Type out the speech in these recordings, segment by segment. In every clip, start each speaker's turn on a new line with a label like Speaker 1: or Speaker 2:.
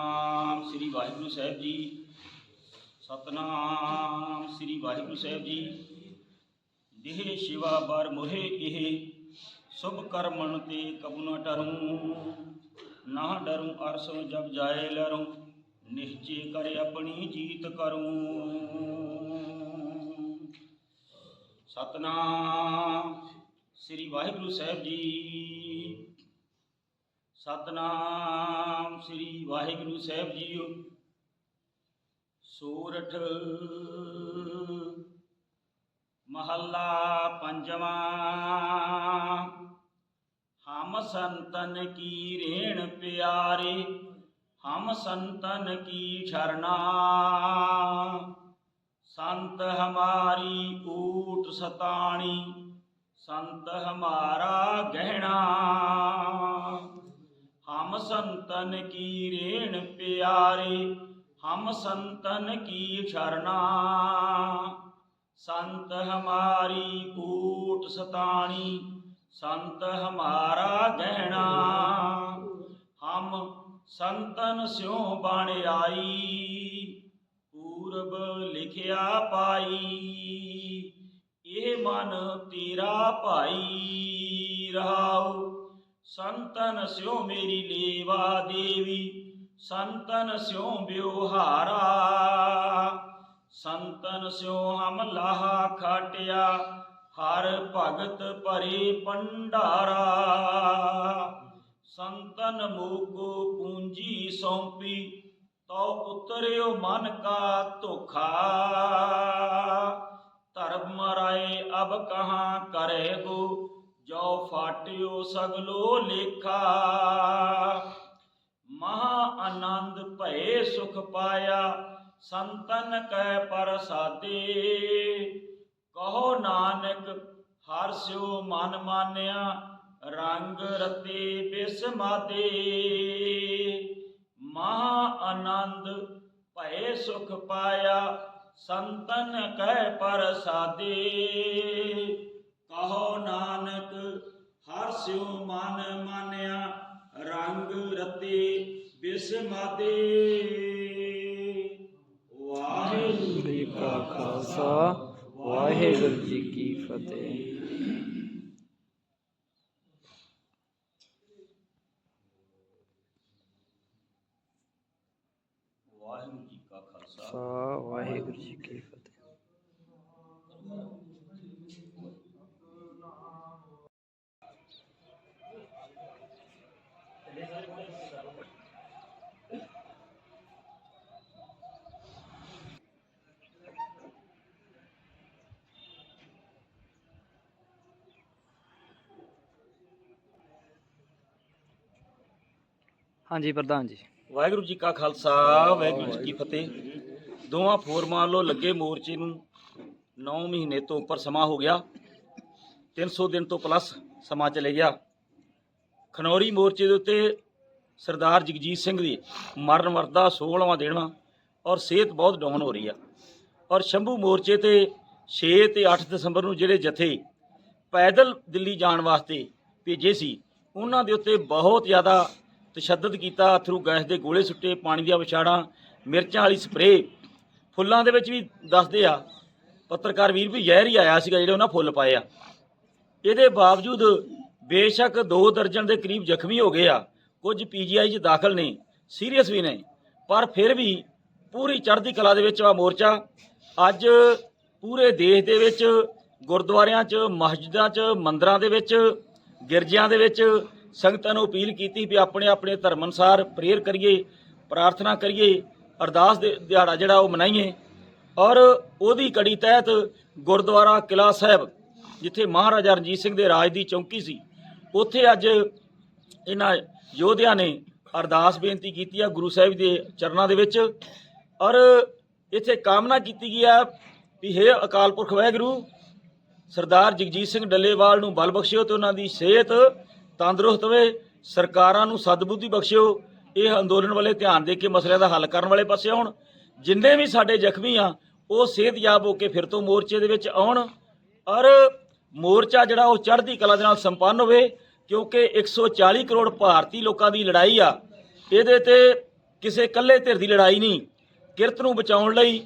Speaker 1: ਸਤਨਾਮ ਸ੍ਰੀ ਵਾਹਿਗੁਰੂ ਸਾਹਿਬ ਜੀ। ਸਤਨਾਮ ਸ੍ਰੀ ਵਾਹਿਗੁਰੂ ਸਾਹਿਬ ਜੀ। ਦੇਹ ਸ਼ਿਵਾ ਬਰ ਮੋਹੇ ਇਹ, ਸੁਭ ਕਰਮਣ ਤੇ ਕਬੂ ਨਾ ਡਰੂੰ। ਨਾ ਡਰੂੰ ਅਰਸੋ ਜਬ ਜਾਏ ਲਰੂੰ, ਨਿਸ਼ਚੇ ਕਰ ਆਪਣੀ ਜੀਤ ਕਰੂੰ। ਸਤਨਾਮ ਸ੍ਰੀ ਵਾਹਿਗੁਰੂ ਸਾਹਿਬ ਜੀ। ਸਤਨਾਮ ਸ੍ਰੀ ਵਾਹਿਗੁਰੂ ਸਾਹਿਬ ਜੀਓ। ਸੂਰਠ ਮਹੱਲਾ ਪੰਜਵਾਂ। ਹਮ ਸੰਤਨ ਕੀ ਰੇਣ ਪਿਆਰੇ, ਹਮ ਸੰਤਨ ਕੀ ਸ਼ਰਨਾ ਸੰਤ ਹਮਾਰੀ ਊਟ ਸਤਾਣੀ, ਸੰਤ ਹਮਾਰਾ ਗਹਿਣਾ। ਹਮ ਸੰਤਨ ਕੀ ਰੇਣ ਪਿਆਰੇ, ਹਮ ਸੰਤਨ ਕੀ ਸ਼ਰਨਾ ਸੰਤ ਹਮਾਰੀ ਕੂਟ ਸਤਾਣੀ, ਸੰਤ ਹਮਾਰਾ ਗਹਿਣਾ। ਹਮ ਸੰਤਨ ਸਿਉ ਬਣ ਆਈ, ਪੂਰਬ ਲਿਖਿਆ ਪਾਈ। ਇਹ ਮਨ ਤੇਰਾ ਭਾਈ ਰਹਾਉ। ਸੰਤਨ ਸਿਉ ਮੇਰੀ ਲੇਵਾ ਦੇਵੀ, ਸੰਤਨ ਸਿਉ ਬਿਉਹਾਰਾ। ਸੰਤਨ ਸਿਉ ਹਮ ਲਾਹਾ ਖਾਟਿਆ, ਹਰ ਭਗਤ ਭਰੇ ਪੰਡਾਰਾ ਸੰਤਨ ਮੋਕੋ ਪੂੰਜੀ ਸੌਂਪੀ ਤੋ ਉਤਰਿਓ ਮਨ ਕਾ ਧੋਖਾ। ਧਰਮ ਰਾਏ ਅਬ ਕਹਾਂ ਕਰੇਗੋ ਜੋ ਫਾਟਿਓ ਸਗਲੋ ਲੇਖਾ। ਮਹਾ ਆਨੰਦ ਭਏ ਸੁਖ ਪਾਇਆ, ਸੰਤਨ ਕੈ ਪ੍ਰਸਾਦੇ। ਕਹੋ ਨਾਨਕ, ਹਰ ਸਿਓ ਮਨ ਮਾਨਿਆ, ਰੰਗ ਰਤੇ ਬਿਸਮਾਦੇ ਮਹਾ ਆਨੰਦ ਭਏ ਸੁਖ ਪਾਇਆ, ਸੰਤਨ ਕੈ ਪ੍ਰਸਾਦੇ। ਕਹੋ ਨਾਨਕ ਹਰ ਸਿਉ ਮਨ ਮਾਨਿਆ ਰੰਗ ਰਤੇ ਬਿਸਮਾਦੇ ਵਾਹਿਗੁਰੂ
Speaker 2: ਜੀ ਕਾ ਖਾਲਸਾ ਵਾਹਿਗੁਰੂ ਜੀ ਕੀ ਫਤਿਹ।
Speaker 1: ਵਾਹਿਗੁਰੂ ਜੀ ਕਾ ਖਾਲਸਾ।
Speaker 2: ਵਾਹਿਗੁਰੂ ਜੀ ਕੀ ਫਤਿਹ। ਹਾਂਜੀ ਪ੍ਰਧਾਨ ਜੀ
Speaker 1: ਵਾਹਿਗੁਰੂ ਜੀ ਕਾ ਖਾਲਸਾ ਵਾਹਿਗੁਰੂ ਜੀ ਕੀ ਫਤਿਹ ਦੋਵਾਂ ਫੋਰਮਾਂ ਵੱਲੋਂ ਲੱਗੇ ਮੋਰਚੇ ਨੂੰ 9 ਮਹੀਨੇ ਤੋਂ ਉੱਪਰ ਸਮਾਂ ਹੋ ਗਿਆ 300 ਦਿਨ ਤੋਂ ਪਲੱਸ ਸਮਾਂ ਚਲੇ ਗਿਆ ਖਨੌਰੀ ਮੋਰਚੇ ਦੇ ਉੱਤੇ ਸਰਦਾਰ ਜਗਜੀਤ ਸਿੰਘ ਦੀ ਮਰਨ ਵਰਦਾ 16ਵਾਂ ਦੇਣਾ ਔਰ ਸਿਹਤ ਬਹੁਤ ਡਾਊਨ ਹੋ ਰਹੀ ਆ। ਔਰ ਸ਼ੰਭੂ ਮੋਰਚੇ ਤੇ 6 ਤੇ 8 ਦਸੰਬਰ ਨੂੰ ਜਿਹੜੇ ਜਥੇ ਪੈਦਲ ਦਿੱਲੀ ਜਾਣ ਵਾਸਤੇ ਭੇਜੇ ਸੀ, ਉਹਨਾਂ ਦੇ ਉੱਤੇ ਬਹੁਤ ਜ਼ਿਆਦਾ ਤਸ਼ੱਦਦ ਕੀਤਾ ਅਥਰੂ ਗੈਸ ਦੇ ਗੋਲੇ ਸੁੱਟੇ, ਪਾਣੀ ਦੀਆਂ ਵਿਛਾੜਾਂ, ਮਿਰਚਾਂ ਵਾਲੀ ਸਪਰੇਅ। ਫੁੱਲਾਂ ਦੇ ਵਿੱਚ ਵੀ ਦੱਸਦੇ ਆ, ਪੱਤਰਕਾਰ ਵੀਰ ਵੀ ਜ਼ਹਿਰ ਹੀ ਆਇਆ ਸੀਗਾ ਜਿਹੜੇ ਉਹਨਾਂ ਫੁੱਲ ਪਾਏ ਆ। ਇਹਦੇ ਬਾਵਜੂਦ ਬੇਸ਼ੱਕ 2 ਦਰਜਨ ਦੇ ਕਰੀਬ ਜ਼ਖਮੀ ਹੋ ਗਏ ਆ। ਕੁਝ ਪੀਜੀਆਈ 'ਚ ਦਾਖਲ ਨੇ, ਸੀਰੀਅਸ ਵੀ ਨੇ। ਪਰ ਫਿਰ ਵੀ ਪੂਰੀ ਚੜ੍ਹਦੀ ਕਲਾ ਦੇ ਵਿੱਚ ਆ ਮੋਰਚਾ। ਅੱਜ ਪੂਰੇ ਦੇਸ਼ ਦੇ ਵਿੱਚ, ਗੁਰਦੁਆਰਿਆਂ 'ਚ, ਮਸਜਿਦਾਂ 'ਚ, ਮੰਦਰਾਂ ਦੇ ਵਿੱਚ, ਗਿਰਜਿਆਂ ਦੇ ਵਿੱਚ ਸੰਗਤਾਂ ਨੂੰ ਅਪੀਲ ਕੀਤੀ ਵੀ ਆਪਣੇ ਆਪਣੇ ਧਰਮ ਅਨੁਸਾਰ ਪ੍ਰੇਅਰ ਕਰੀਏ, ਪ੍ਰਾਰਥਨਾ ਕਰੀਏ, ਅਰਦਾਸ ਦੇ ਦਿਹਾੜਾ ਜਿਹੜਾ ਉਹ ਮਨਾਈਏ। ਔਰ ਉਹਦੀ ਕੜੀ ਤਹਿਤ ਗੁਰਦੁਆਰਾ ਕਿਲਾ ਸਾਹਿਬ, ਜਿੱਥੇ ਮਹਾਰਾਜਾ ਰਣਜੀਤ ਸਿੰਘ ਦੇ ਰਾਜ ਦੀ ਚੌਂਕੀ ਸੀ ਉੱਥੇ ਅੱਜ ਇਹਨਾਂ ਯੋਧਿਆਂ ਨੇ ਅਰਦਾਸ ਬੇਨਤੀ ਕੀਤੀ ਆ ਗੁਰੂ ਸਾਹਿਬ ਦੇ ਚਰਨਾਂ ਦੇ ਵਿੱਚ ਔਰ ਇੱਥੇ ਕਾਮਨਾ ਕੀਤੀ ਗਈ ਆ ਵੀ ਹੇ ਅਕਾਲ ਪੁਰਖ ਵਾਹਿਗੁਰੂ, ਸਰਦਾਰ ਜਗਜੀਤ ਸਿੰਘ ਡੱਲੇਵਾਲ ਨੂੰ ਬਲ ਬਖਸ਼ਿਓ ਤੇ ਉਹਨਾਂ ਦੀ ਸਿਹਤ ਤੰਦਰੁਸਤ ਹੋਵੇ, ਸਰਕਾਰਾਂ ਨੂੰ ਸਦਬੁੱਧੀ ਬਖਸ਼ਿਓ, ਇਹ ਅੰਦੋਲਨ ਵਾਲੇ ਧਿਆਨ ਦੇ ਕੇ ਮਸਲਿਆਂ ਦਾ ਹੱਲ ਕਰਨ ਵਾਲੇ ਪਾਸੇ ਆਉਣ, ਜਿੰਨੇ ਵੀ ਸਾਡੇ ਜ਼ਖਮੀ ਆ, ਉਹ ਸਿਹਤਯਾਬ ਹੋ ਕੇ ਫਿਰ ਤੋਂ ਮੋਰਚੇ ਦੇ ਵਿੱਚ ਆਉਣ, ਔਰ ਮੋਰਚਾ ਜਿਹੜਾ ਉਹ ਚੜ੍ਹਦੀ ਕਲਾ ਦੇ ਨਾਲ ਸੰਪੰਨ ਹੋਵੇ ਕਿਉਂਕਿ 140 ਕਰੋੜ ਭਾਰਤੀ ਲੋਕਾਂ ਦੀ ਲੜਾਈ ਆ, ਇਹਦੇ ਤੇ ਕਿਸੇ ਇਕੱਲੇ ਧਿਰ ਦੀ ਲੜਾਈ ਨਹੀਂ। ਕਿਰਤ ਨੂੰ ਬਚਾਉਣ ਲਈ,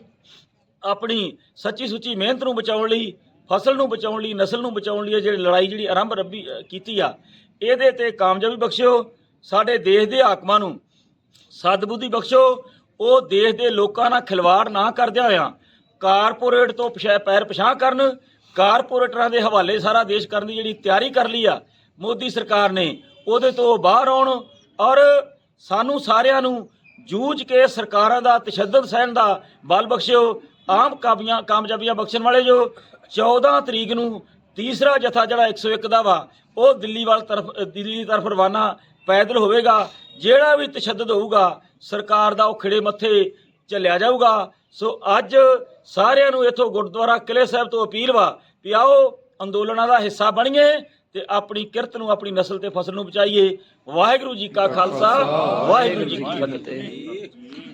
Speaker 1: ਆਪਣੀ ਸੱਚੀ ਸੁੱਚੀ ਮਿਹਨਤ ਨੂੰ ਬਚਾਉਣ ਲਈ, ਫਸਲ ਨੂੰ ਬਚਾਉਣ ਲਈ, ਨਸਲ ਨੂੰ ਬਚਾਉਣ ਲਈ ਜਿਹੜੀ ਲੜਾਈ ਜਿਹੜੀ ਆਰੰਭ ਰੱਬੀ ਕੀਤੀ ਆ, ਇਹਦੇ ਤੇ ਕਾਮਯਾਬੀ ਬਖਸ਼ਿਓ, ਸਾਡੇ ਦੇਸ਼ ਦੇ ਹਾਕਮਾਂ ਨੂੰ। ਸਦਬੁੱਧੀ ਬਖਸ਼ੋ ਉਹ ਦੇਸ਼ ਦੇ ਲੋਕਾਂ ਨਾਲ ਖਿਲਵਾੜ ਨਾ ਕਰਦਿਆਂ ਹੋਇਆਂ, ਕਾਰਪੋਰੇਟ ਤੋਂ ਪਿਛਾ, ਪੈਰ ਪਛਾਹ ਕਰਨ, ਕਾਰਪੋਰੇਟਰਾਂ ਦੇ ਹਵਾਲੇ ਸਾਰਾ ਦੇਸ਼ ਕਰਨ ਦੀ ਜਿਹੜੀ ਤਿਆਰੀ ਕਰ ਲਈ ਆ ਮੋਦੀ ਸਰਕਾਰ ਨੇ ਉਹਦੇ ਤੋਂ ਬਾਹਰ ਆਉਣ ਔਰ ਸਾਨੂੰ ਸਾਰਿਆਂ ਨੂੰ ਜੂਝ ਕੇ ਸਰਕਾਰਾਂ ਦਾ ਤਸ਼ੱਦਦ ਸਹਿਣ ਦਾ ਬਲ ਬਖਸ਼ਿਓ, ਆਮ ਕਾਬੀਆਂ ਕਾਮਯਾਬੀਆਂ ਬਖਸ਼ਣ ਵਾਲੇ ਜੋ 14 ਤਰੀਕ ਨੂੰ ਤੀਸਰਾ ਜਥਾ ਜਿਹੜਾ 101 ਦਾ ਵਾ, ਉਹ ਦਿੱਲੀ ਵੱਲ ਤਰਫ, ਦਿੱਲੀ ਦੀ ਤਰਫ ਰਵਾਨਾ ਪੈਦਲ ਹੋਵੇਗਾ, ਜਿਹੜਾ ਵੀ ਤਸ਼ੱਦਦ ਹੋਊਗਾ, ਸਰਕਾਰ ਦਾ ਉਹ ਖਿੜੇ ਮੱਥੇ ਚੱਲਿਆ ਜਾਊਗਾ। ਸੋ ਅੱਜ ਸਾਰਿਆਂ ਨੂੰ ਇਥੋਂ ਗੁਰਦੁਆਰਾ ਕਿਲੇ ਸਾਹਿਬ ਤੋਂ ਅਪੀਲ ਵਾ ਵੀ ਆਓ, ਅੰਦੋਲਨਾਂ ਦਾ ਹਿੱਸਾ ਬਣੀਏ ਤੇ ਆਪਣੀ ਕਿਰਤ ਨੂੰ, ਆਪਣੀ ਨਸਲ ਤੇ ਫਸਲ ਨੂੰ ਬਚਾਈਏ। ਵਾਹਿਗੁਰੂ ਜੀ ਕਾ ਖਾਲਸਾ, ਵਾਹਿਗੁਰੂ ਜੀ ਕੀ ਫਤਿਹ।